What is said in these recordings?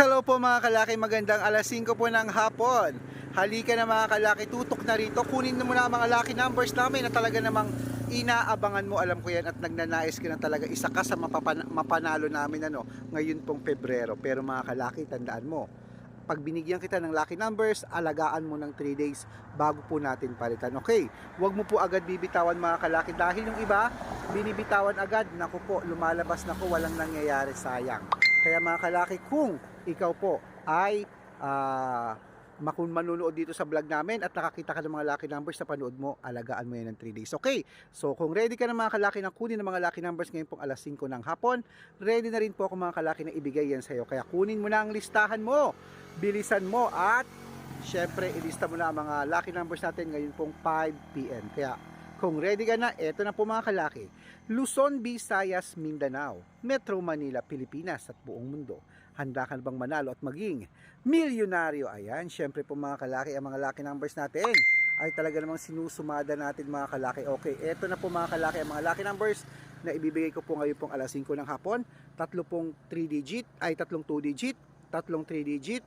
Hello po mga kalaki, magandang alas 5 po ng hapon. Halika na mga kalaki, tutok na rito. Kunin na ang mga lucky numbers namin na talaga namang inaabangan mo. Alam ko yan at nagnanais ka na talaga isa ka sa mapapana- mapanalo namin ano, ngayon pong Pebrero. Pero mga kalaki, tandaan mo, pag binigyan kita ng lucky numbers, alagaan mo ng 3 days bago po natin palitan. Okay, huwag mo po agad bibitawan mga kalaki dahil yung iba, binibitawan agad. Naku po, lumalabas na ko, walang nangyayari, sayang. Kaya mga kalaki, kung ikaw po ay ah, makun manunood dito sa vlog namin at nakakita ka ng mga lucky numbers sa panood mo, alagaan mo yan ng 3 days. Okay, so kung ready ka na mga kalaki na kunin ng mga lucky numbers ngayon pong alas 5 ng hapon, ready na rin po ako mga kalaki na ibigay yan sa iyo. Kaya kunin mo na ang listahan mo, bilisan mo at syempre ilista mo na ang mga lucky numbers natin ngayon pong 5pm. Kaya kung ready ka na, eto na po mga kalaki. Luzon, Visayas, Mindanao, Metro Manila, Pilipinas at buong mundo. Handa ka na bang manalo at maging milyonaryo? Ayan, syempre po mga kalaki, ang mga lucky numbers natin ay talaga namang sinusumada natin mga kalaki. Okay, eto na po mga kalaki, ang mga lucky numbers na ibibigay ko po ngayon pong alas 5 ng hapon. Tatlo pong 3 digit, ay tatlong 2 digit, tatlong 3 digit,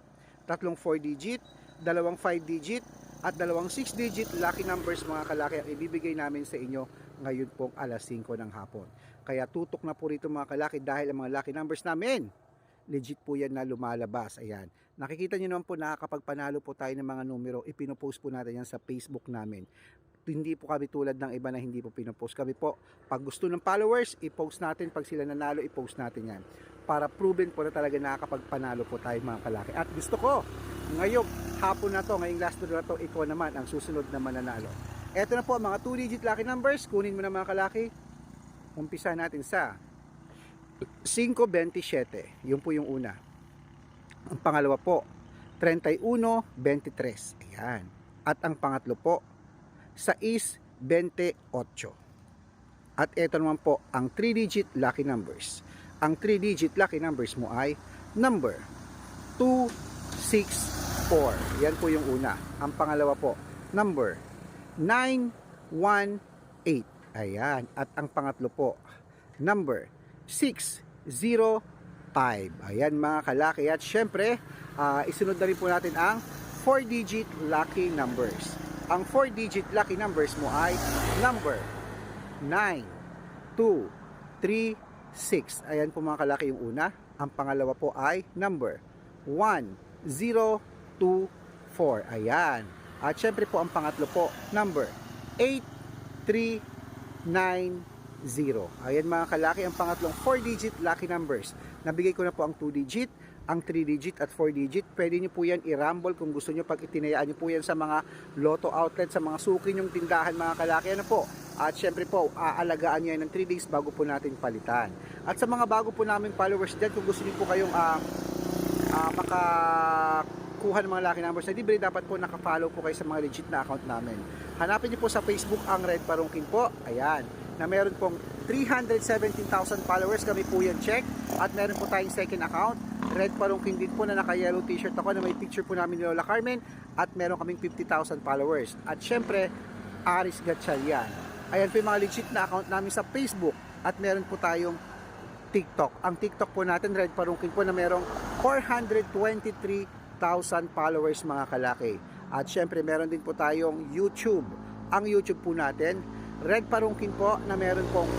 tatlong 4 digit, dalawang 5 digit, at dalawang 6 digit lucky numbers mga kalaki ang ibibigay namin sa inyo ngayon pong alas 5 ng hapon. Kaya tutok na po rito mga kalaki dahil ang mga lucky numbers namin legit po yan na lumalabas. Ayan. Nakikita nyo naman po nakakapagpanalo po tayo ng mga numero. Ipinopost po natin yan sa Facebook namin. Hindi po kami tulad ng iba na hindi po pinopost. Kami po, pag gusto ng followers, i-post natin. Pag sila nanalo, i-post natin yan. Para proven po na talaga nakakapagpanalo po tayo mga kalaki. At gusto ko, ngayong hapon na to, ngayong last na to, ikaw naman ang susunod na mananalo. Ito na po, mga 2-digit lucky numbers. Kunin mo na mga kalaki. Umpisa natin sa 5.27. Yun po yung una. Ang pangalawa po, 31.23. Ayan. At ang pangatlo po, 6.28. At ito naman po, ang 3-digit lucky numbers. Ang 3-digit lucky numbers mo ay number 264. Yan po yung una. Ang pangalawa po, number 918. Ayan. At ang pangatlo po, number 605. Ayan mga kalaki. At syempre, ah, isunod na rin po natin ang 4-digit lucky numbers. Ang 4-digit lucky numbers mo ay number 9, 2, 3, 6. Ayan po mga kalaki yung una. Ang pangalawa po ay number 1, 0, 2, 4. Ayan. At syempre po ang pangatlo po, number 8, 3, 9, 0. Ayan mga kalaki, ang pangatlong 4-digit lucky numbers. Nabigay ko na po ang 2-digit, ang 3-digit at 4-digit. Pwede nyo po yan i-rumble kung gusto nyo pag itinayaan nyo po yan sa mga lotto outlet, sa mga suki nyong tindahan mga kalaki. Ano po? At syempre po, aalagaan nyo yan ng 3 days bago po natin palitan. At sa mga bago po naming followers dyan, kung gusto nyo po kayong ah, ah, makakuha ng mga lucky numbers na libre, dapat po nakafollow po kayo sa mga legit na account namin. Hanapin niyo po sa Facebook ang Red Parungkin po. Ayan. Na meron pong 317,000 followers. Kami po yan check. At meron po tayong second account. Red Parungkin din po na naka-yellow t-shirt ako na may picture po namin ni Lola Carmen. At meron kaming 50,000 followers. At syempre, Aris Gatchalian. Ayan po yung mga legit na account namin sa Facebook. At meron po tayong TikTok. Ang TikTok po natin, Red Parungkin po na merong 423,000 followers mga kalaki. At syempre meron din po tayong YouTube. Ang YouTube po natin, Red Parungkin po na meron pong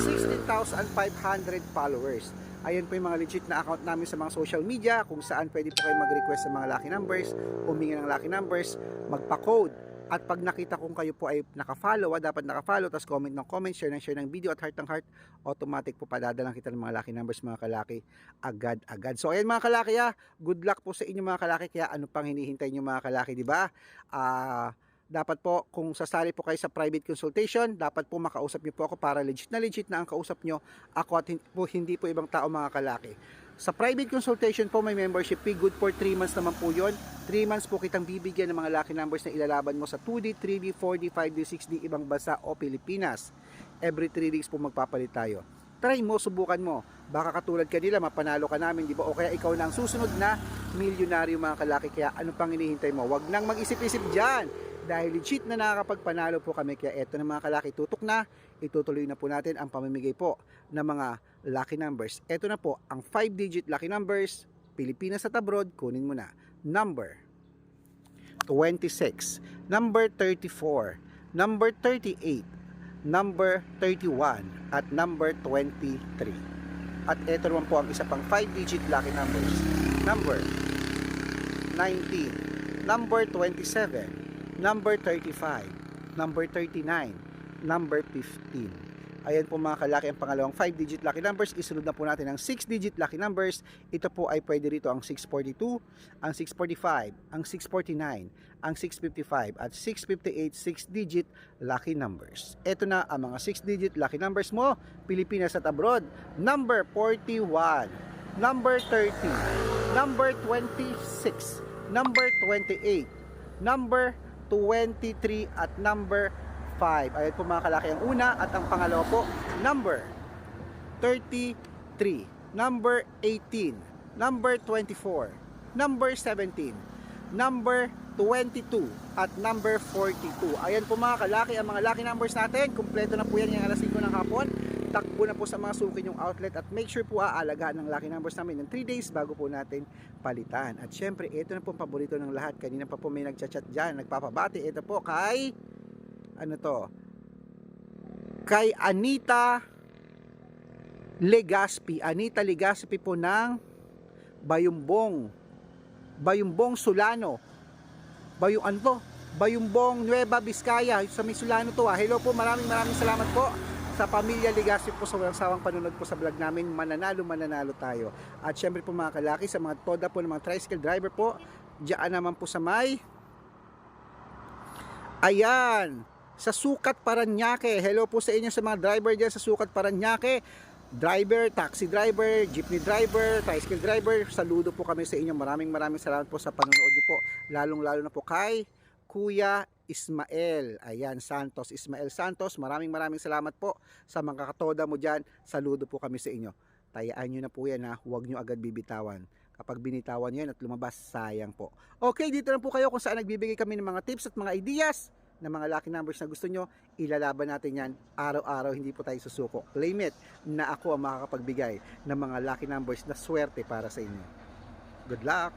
16,500 followers. Ayan po yung mga legit na account namin sa mga social media kung saan pwede po kayo mag-request sa mga lucky numbers, humingi ng lucky numbers, magpa-code. At pag nakita kong kayo po ay naka-follow, ah, dapat naka-follow, tapos comment ng comment, share ng share ng video at heart ng heart, automatic po padadalang kita ng mga lucky numbers mga kalaki agad-agad. So ayan mga kalaki ah, good luck po sa inyo mga kalaki, kaya ano pang hinihintay nyo mga kalaki, di ba? Ah, dapat po kung sasali po kayo sa private consultation, dapat po makausap niyo po ako para legit na legit na ang kausap nyo. Ako at hindi po ibang tao mga kalaki. Sa private consultation po may membership fee, good for 3 months naman po yon. 3 months po kitang bibigyan ng mga lucky numbers na ilalaban mo sa 2D, 3D, 4D, 5D, 6D, ibang bansa o Pilipinas. Every 3 days po magpapalit tayo. Try mo, subukan mo. Baka katulad ka nila, mapanalo ka namin, di ba? O kaya ikaw na ang susunod na milyonaryo mga kalaki. Kaya ano pang hinihintay mo? Huwag nang mag-isip-isip dyan dahil legit na nakakapagpanalo po kami kaya eto na mga kalaki tutok na itutuloy na po natin ang pamimigay po ng mga lucky numbers eto na po ang 5 digit lucky numbers Pilipinas at abroad, kunin mo na. Number 26, number 34, number 38, number 31, at number 23. At ito naman po ang isa pang 5-digit lucky numbers. Number 19, number 27, number 35, number 39, number 15. Ayan po mga kalaki ang pangalawang 5-digit lucky numbers. Isunod na po natin ang 6-digit lucky numbers. Ito po ay pwede rito ang 642, ang 645, ang 649, ang 655 at 658 6-digit lucky numbers. Ito na ang mga 6-digit lucky numbers mo, Pilipinas at abroad. Number 41, number 30, number 26, number 28, number 23 at number 5. Ayan po mga kalaki ang una at ang pangalawa po, number 33, number 18, number 24, number 17, number 22 at number 42. Ayan po mga kalaki ang mga lucky numbers natin. Kumpleto na po yan yung alas 5 ng hapon. Takbo na po sa mga suki yung outlet at make sure po aalagaan ng lucky numbers namin ng 3 days bago po natin palitan. At syempre, ito na po ang paborito ng lahat. Kanina pa po may nagchat-chat dyan, nagpapabati. Ito po kay ano to? Kay Anita Legaspi. Anita Legaspi po ng Bayumbong. Bayumbong Sulano. Bayung ano to? Bayumbong Nueva Vizcaya. Sa may Sulano to ah. Hello po maraming maraming salamat po sa pamilya Legaspi po. Sa walang sawang panunod po sa vlog namin. Mananalo mananalo tayo. At syempre po mga kalaki sa mga toda po ng mga tricycle driver po diyan naman po sa may ayan sa Sukat Paranaque. Hello po sa inyo sa mga driver dyan sa Sukat Paranaque. Driver, taxi driver, jeepney driver, tricycle driver, saludo po kami sa inyo. Maraming maraming salamat po sa panonood niyo po. Lalong lalo na po kay Kuya Ismael. Ayan, Santos. Ismael Santos. Maraming maraming salamat po sa mga katoda mo dyan. Saludo po kami sa inyo. Tayaan nyo na po yan ha. Huwag nyo agad bibitawan. Kapag binitawan yan at lumabas, sayang po. Okay, dito na po kayo kung saan nagbibigay kami ng mga tips at mga ideas na mga lucky numbers na gusto nyo, ilalaban natin yan araw-araw, hindi po tayo susuko. Claim it na ako ang makakapagbigay ng mga lucky numbers na swerte para sa inyo. Good luck!